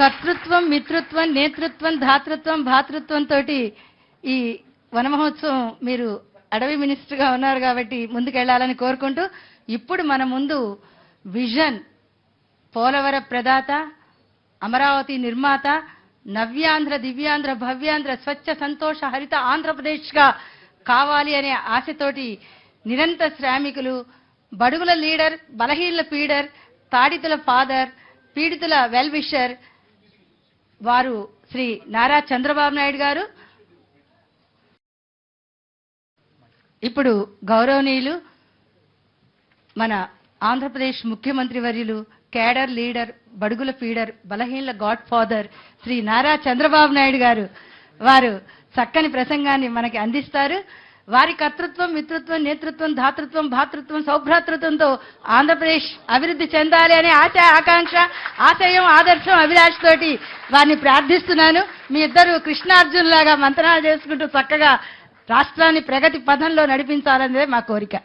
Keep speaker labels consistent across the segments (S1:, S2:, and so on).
S1: కర్తృత్వం మిత్రుత్వం నేతృత్వం ధాతృత్వం భాతృత్వం తోటి ఈ వనమహోత్సవం మీరు అడవి మినిస్టర్గా ఉన్నారు కాబట్టి ముందుకెళ్ళాలని కోరుకుంటూ ఇప్పుడు మన ముందు విజన్ పోలవర ప్రదాత అమరావతి నిర్మాత నవ్యాంధ్ర దివ్యాంధ్ర భవ్యాంధ్ర స్వచ్ఛ సంతోష హరిత ఆంధ్రప్రదేశ్గా కావాలి అనే ఆశతోటి నిరంతర శ్రామికులు బడుగుల లీడర్ బలహీనల పీడర్ తాడితుల ఫాదర్ పీడితుల వెల్విషర్ వారు శ్రీ నారా చంద్రబాబు నాయుడు గారు. ఇప్పుడు గౌరవనీయులు మన ఆంధ్రప్రదేశ్ ముఖ్యమంత్రి వర్యులు కేడర్ లీడర్ బడుగుల ఫీడర్ బలహీనల గాడ్ ఫాదర్ శ్రీ నారా చంద్రబాబు నాయుడు గారు. వారు చక్కని ప్రసంగాన్ని మనకి అందిస్తారు. వారి కర్తృత్వం మిత్రుత్వం నేతృత్వం ధాతృత్వం భాతృత్వం సౌభ్రాతృత్వంతో ఆంధ్రప్రదేశ్ అభివృద్ధి చెందాలి అనే ఆశ ఆకాంక్ష ఆశయం ఆదర్శం అభిలాష తోటి వారిని ప్రార్థిస్తున్నాను. మీ ఇద్దరు కృష్ణార్జున్ లాగా మంత్రాలు చేసుకుంటూ చక్కగా రాష్ట్రాన్ని ప్రగతి పథంలో నడిపించాలనేదే మా కోరిక.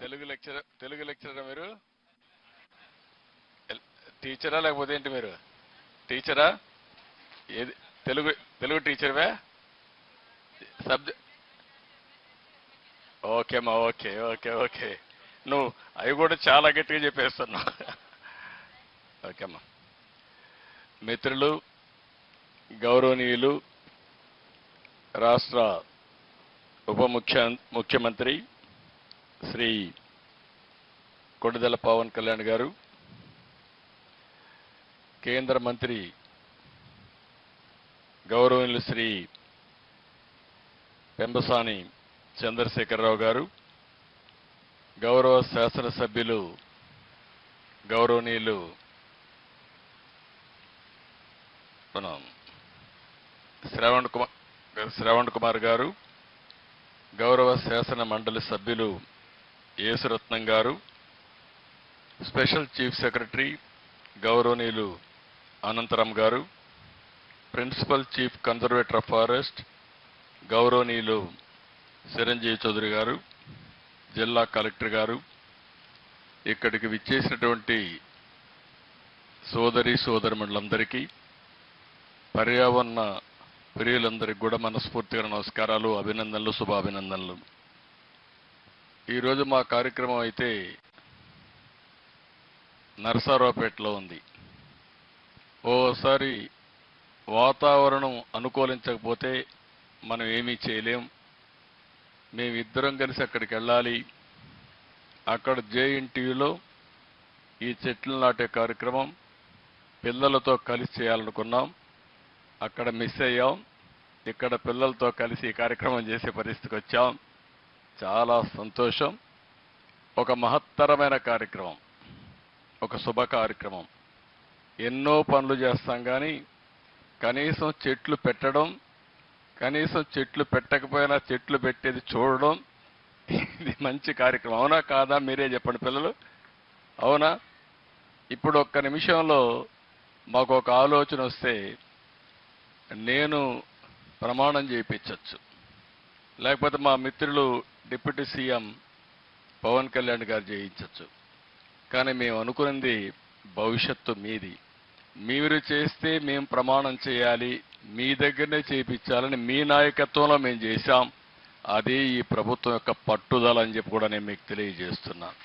S2: తెలుగు లెక్చర్ తెలుగు లెక్చరరా మీరు? ఎల్- టీచరా లేకపోతే ఏంటి మీరు? టీచరా? ఏది? తెలుగు తెలుగు టీచర్వే? సబ్జెక్ట్ ఓకే అమ్మా ఓకే ఓకే ఓకే. నువ్వు అవి కూడా చాలా గట్టిగా చెప్పేస్తున్నావు. ఓకే అమ్మా. మిత్రులు గౌరవనీయులు రాష్ట్ర ఉప ముఖ్య ముఖ్యమంత్రి శ్రీ కొడుదల పవన్ కళ్యాణ్ గారు కేంద్ర మంత్రి గౌరవనీయులు శ్రీ పెంబసాని చంద్రశేఖరరావు గారు గౌరవ శాసనసభ్యులు గౌరవనీయులు మనం శ్రవణ్ కుమార్ శ్రవణ్ కుమార్ గారు గౌరవ శాసన మండలి సభ్యులు యేసురత్నం గారు స్పెషల్ చీఫ్ సెక్రటరీ గౌరవనీయులు Anantaram garu principal chief conservator of forest గౌరవనీయులు చిరంజీవి చౌదరి గారు జిల్లా కలెక్టర్ గారు ఇక్కడికి విచ్చేసినటువంటి సోదరి సోదరిమణులందరికీ పర్యావరణ ప్రియులందరికీ కూడా మనస్ఫూర్తిగా నమస్కారాలు అభినందనలు శుభాభినందనలు. ఈరోజు మా కార్యక్రమం అయితే నరసారావుపేటలో ఉంది. ఓసారి వాతావరణం అనుకూలించకపోతే మనం ఏమీ చేయలేం. మేమిద్దరం కలిసి అక్కడికి వెళ్ళాలి. అక్కడ జేఎన్టీయూలో ఈ చెట్లు నాటే కార్యక్రమం పిల్లలతో కలిసి చేయాలనుకున్నాం. అక్కడ మిస్ అయ్యాం. ఇక్కడ పిల్లలతో కలిసి ఈ కార్యక్రమం చేసే పరిస్థితికి వచ్చాం. చాలా సంతోషం. ఒక మహత్తరమైన కార్యక్రమం. ఒక శుభ కార్యక్రమం. ఎన్నో పనులు చేస్తాం కానీ కనీసం చెట్లు పెట్టడం కనీసం చెట్లు పెట్టకపోయినా చెట్లు పెట్టేది చూడడం ఇది మంచి కార్యక్రమం. అవునా కాదా? మీరే చెప్పండి పిల్లలు. అవునా? ఇప్పుడు ఒక్క నిమిషంలో మాకు ఒక ఆలోచన వస్తే నేను ప్రమాణం చేయించవచ్చు లేకపోతే మా మిత్రులు డిప్యూటీ సీఎం పవన్ కళ్యాణ్ గారు చేయించవచ్చు కానీ మేము అనుకున్నది భవిష్యత్తు మీది. మీరు చేస్తే మేము ప్రమాణం చేయాలి మీ దగ్గరనే చేయించాలని మీ నాయకత్వంలో మేము చేశాం. అదే ఈ ప్రభుత్వం యొక్క పట్టుదల అని చెప్పి కూడా నేను మీకు తెలియజేస్తున్నాను